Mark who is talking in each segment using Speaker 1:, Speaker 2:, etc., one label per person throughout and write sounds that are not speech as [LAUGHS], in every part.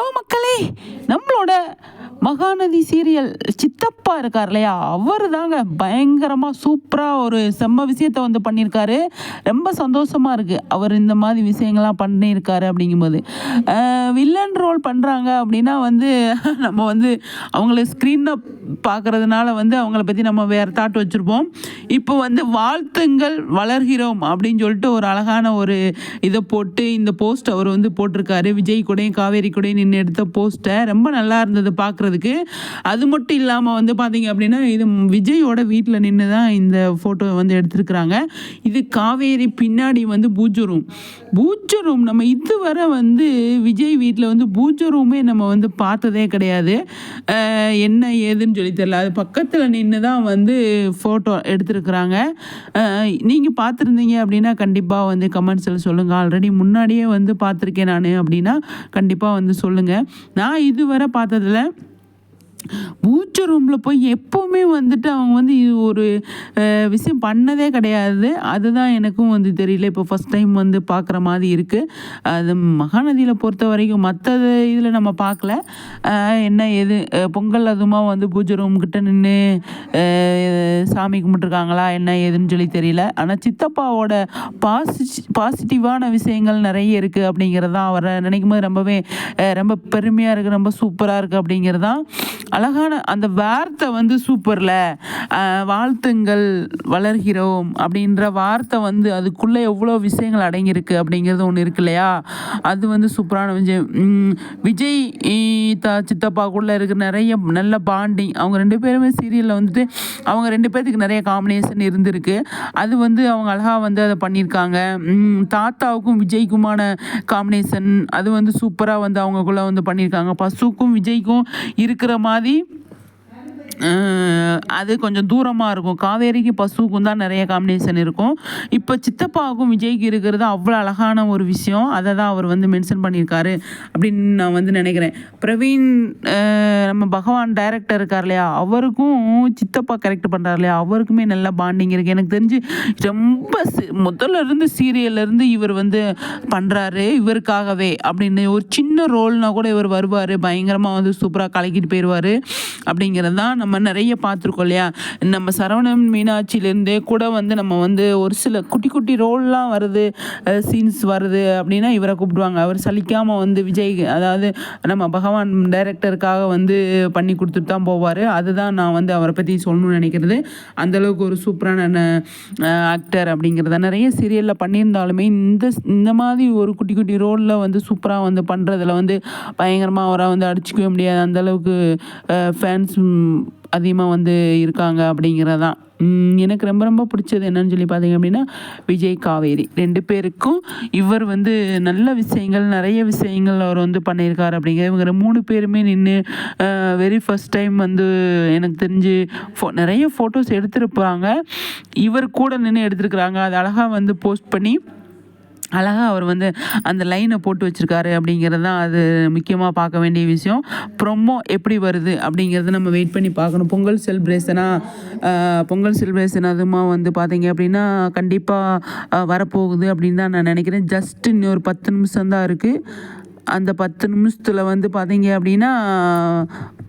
Speaker 1: לא நம்மளோட மகாநதி சீரியல் சித்தப்பா இருக்கார் இல்லையா? அவர் தாங்க பயங்கரமாக சூப்பராக ஒரு செம்ம விஷயத்தை வந்து பண்ணியிருக்காரு. ரொம்ப சந்தோஷமாக இருக்குது அவர் இந்த மாதிரி விஷயங்கள்லாம் பண்ணியிருக்காரு அப்படிங்கும்போது. வில்லன் ரோல் பண்ணுறாங்க அப்படின்னா வந்து [LAUGHS] நம்ம வந்து அவங்கள ஸ்க்ரீனில் பார்க்குறதுனால வந்து அவங்கள பற்றி நம்ம வேறு தாட் வச்சுருப்போம். இப்போ வந்து வாழ்த்துங்கள் வளர்கிறோம் அப்படின்னு சொல்லிட்டு ஒரு அழகான ஒரு இதை போட்டு இந்த போஸ்ட் அவர் வந்து போட்டிருக்காரு. விஜய் கூடயும் காவேரி கூடயும் நின்று எடுத்த போஸ்ட் போஸ்ட்டை ரொம்ப நல்லா இருந்தது பார்க்குறதுக்கு. அது மட்டும் இல்லாமல் வந்து பார்த்தீங்க அப்படின்னா இது விஜயோட வீட்டில் நின்று தான் இந்த ஃபோட்டோ வந்து எடுத்திருக்கிறாங்க. இது காவேரி பின்னாடி வந்து பூஜை ரூம் பூஜை ரூம் நம்ம இதுவரை வந்து விஜய் வீட்டில் வந்து பூஜை ரூமே நம்ம வந்து பார்த்ததே கிடையாது. என்ன ஏதுன்னு சொல்லி தெரியல. அது பக்கத்தில் நின்று தான் வந்து ஃபோட்டோ எடுத்திருக்கிறாங்க. நீங்கள் பார்த்துருந்தீங்க அப்படின்னா கண்டிப்பாக வந்து கமெண்ட்ஸில் சொல்லுங்கள் ஆல்ரெடி முன்னாடியே வந்து பார்த்துருக்கேன் நான் அப்படின்னா கண்டிப்பாக வந்து சொல்லுங்கள் நான் இதுவரை பார்த்ததில் பூச்சை ரூமில் போய் எப்போவுமே வந்துட்டு அவங்க வந்து இது ஒரு விஷயம் பண்ணதே கிடையாது. அதுதான் எனக்கும் வந்து தெரியல. இப்போ ஃபஸ்ட் டைம் வந்து பார்க்குற மாதிரி இருக்குது அது மகாநதியில் பொறுத்த வரைக்கும் மற்ற இதில் நம்ம பார்க்கல. என்ன எது பொங்கல் அதுமா வந்து பூஜை ரூம் கிட்ட நின்று சாமி கும்பிட்டுருக்காங்களா என்ன ஏதுன்னு சொல்லி தெரியல. ஆனால் சித்தப்பாவோட பாசி பாசிட்டிவான விஷயங்கள் நிறைய இருக்குது அப்படிங்கிறது தான் அவரை நினைக்கும் போது ரொம்பவே ரொம்ப பெருமையாக இருக்குது ரொம்ப சூப்பராக இருக்குது அப்படிங்கிறது தான் அழகான அந்த வார்த்தை வந்து சூப்பரில். வாழ்த்துங்கள் வளர்கிறோம் அப்படின்ற வார்த்தை வந்து அதுக்குள்ளே எவ்வளோ விஷயங்கள் அடங்கியிருக்கு அப்படிங்கிறது ஒன்று இருக்கு இல்லையா? அது வந்து சூப்பரான விஜய் விஜய் தா சித்தப்பாக்குள்ளே இருக்கிற நிறைய நல்ல பாண்டிங் அவங்க ரெண்டு பேருமே சீரியலில் வந்துட்டு அவங்க ரெண்டு பேர்த்துக்கு நிறைய காம்பினேஷன் இருந்திருக்கு. அது வந்து அவங்க அழகாக வந்து அதை பண்ணியிருக்காங்க. தாத்தாவுக்கும் விஜய்க்குமான காம்பினேஷன் அது வந்து சூப்பராக வந்து அவங்கக்குள்ளே வந்து பண்ணியிருக்காங்க. பசுக்கும் விஜய்க்கும் இருக்கிற மாதிரி verdade அது கொஞ்சம் தூரமாக இருக்கும். காவேரிக்கு பசுவுக்கும் தான் நிறைய காம்பினேஷன் இருக்கும். இப்போ சித்தப்பாவுக்கும் விஜய்க்கு இருக்கிறது அவ்வளோ அழகான ஒரு விஷயம். அதை தான் அவர் வந்து மென்ஷன் பண்ணியிருக்காரு அப்படின்னு நான் வந்து நினைக்கிறேன். பிரவீன் நம்ம பகவான் டைரக்டர் இருக்கார் இல்லையா? அவருக்கும் சித்தப்பா கரெக்ட் பண்ணுறாரு இல்லையா? அவருக்குமே நல்ல பாண்டிங் இருக்குது எனக்கு தெரிஞ்சு ரொம்ப முதல்ல இருந்து சீரியல்லேருந்து இவர் வந்து பண்ணுறாரு இவருக்காகவே அப்படின்னு. ஒரு சின்ன ரோல்னா கூட இவர் வருவார். பயங்கரமாக வந்து சூப்பராக கலக்கிட்டு போயிடுவார் அப்படிங்கிறது தான் நம்ம நிறைய பார்த்துருக்கோம். இல்லையா? நம்ம சரவணன் மீனாட்சியிலேருந்தே கூட வந்து நம்ம வந்து ஒரு சில குட்டி குட்டி ரோல்லாம் வருது சீன்ஸ் வருது அப்படின்னா இவரை கூப்பிடுவாங்க. அவர் சலிக்காமல் வந்து விஜய் அதாவது நம்ம பகவான் டைரக்டருக்காக வந்து பண்ணி கொடுத்துட்டு தான் போவார். அதுதான் நான் வந்து அவரை பற்றி சொல்லணும்னு நினைக்கிறது. அந்தளவுக்கு ஒரு சூப்பரான ஆக்டர் அப்படிங்கிறத நிறைய சீரியலில் பண்ணியிருந்தாலுமே இந்த இந்த மாதிரி ஒரு குட்டி குட்டி ரோலில் வந்து சூப்பராக வந்து பண்ணுறதுல வந்து பயங்கரமாக அவரை வந்து அடிச்சுக்கவே முடியாது. அந்தளவுக்கு ஃபேன்ஸ் அதிகமாக வந்து இருக்காங்க அப்படிங்கிறதான் எனக்கு ரொம்ப ரொம்ப பிடிச்சது என்னன்னு சொல்லி பார்த்தீங்க அப்படின்னா விஜய் காவேரி. ரெண்டு பேருக்கும் இவர் வந்து நல்ல விஷயங்கள் நிறைய விஷயங்கள் அவர் வந்து பண்ணியிருக்காரு அப்படிங்கிற இவங்க மூணு பேருமே நின்று வெரி ஃபர்ஸ்ட் டைம் வந்து எனக்கு தெரிஞ்சு ஃபோ நிறைய ஃபோட்டோஸ் எடுத்திருப்பாங்க. இவர் கூட நின்று எடுத்திருக்கிறாங்க. அது அழகாக வந்து போஸ்ட் பண்ணி அழகாக அவர் வந்து அந்த லைனை போட்டு வச்சுருக்காரு அப்படிங்கிறது தான் அது முக்கியமாக பார்க்க வேண்டிய விஷயம். ப்ரொமோ எப்படி வருது அப்படிங்கிறத நம்ம வெயிட் பண்ணி பார்க்கணும். பொங்கல் செலிப்ரேஷனாக பொங்கல் செலிப்ரேஷன் அதுமா வந்து பார்த்தீங்க அப்படின்னா கண்டிப்பாக வரப்போகுது அப்படின்னு தான் நான் நினைக்கிறேன். ஜஸ்ட் இன்னொரு பத்து நிமிஷம் தான் இருக்குது அந்த பத்து நிமிஷத்தில் வந்து பார்த்தீங்க அப்படின்னா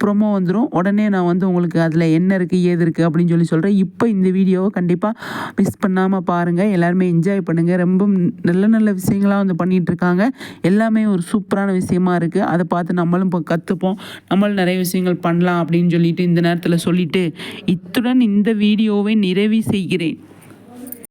Speaker 1: ப்ரொமோ வந்துடும் உடனே நான் வந்து உங்களுக்கு அதில் என்ன இருக்குது ஏது இருக்குது அப்படின்னு சொல்லி சொல்கிறேன் இப்போ இந்த வீடியோவை கண்டிப்பாக மிஸ் பண்ணாமல் பாருங்கள் எல்லாருமே என்ஜாய் பண்ணுங்கள் ரொம்ப நல்ல நல்ல விஷயங்களாக வந்து பண்ணிகிட்ருக்காங்க எல்லாமே ஒரு சூப்பரான விஷயமா இருக்குது அதை பார்த்து நம்மளும் இப்போ கற்றுப்போம் நம்மளும் நிறைய விஷயங்கள் பண்ணலாம் அப்படின்னு சொல்லிட்டு இந்த நேரத்தில் சொல்லிவிட்டு இத்துடன் இந்த வீடியோவை நிறைவு செய்கிறேன்.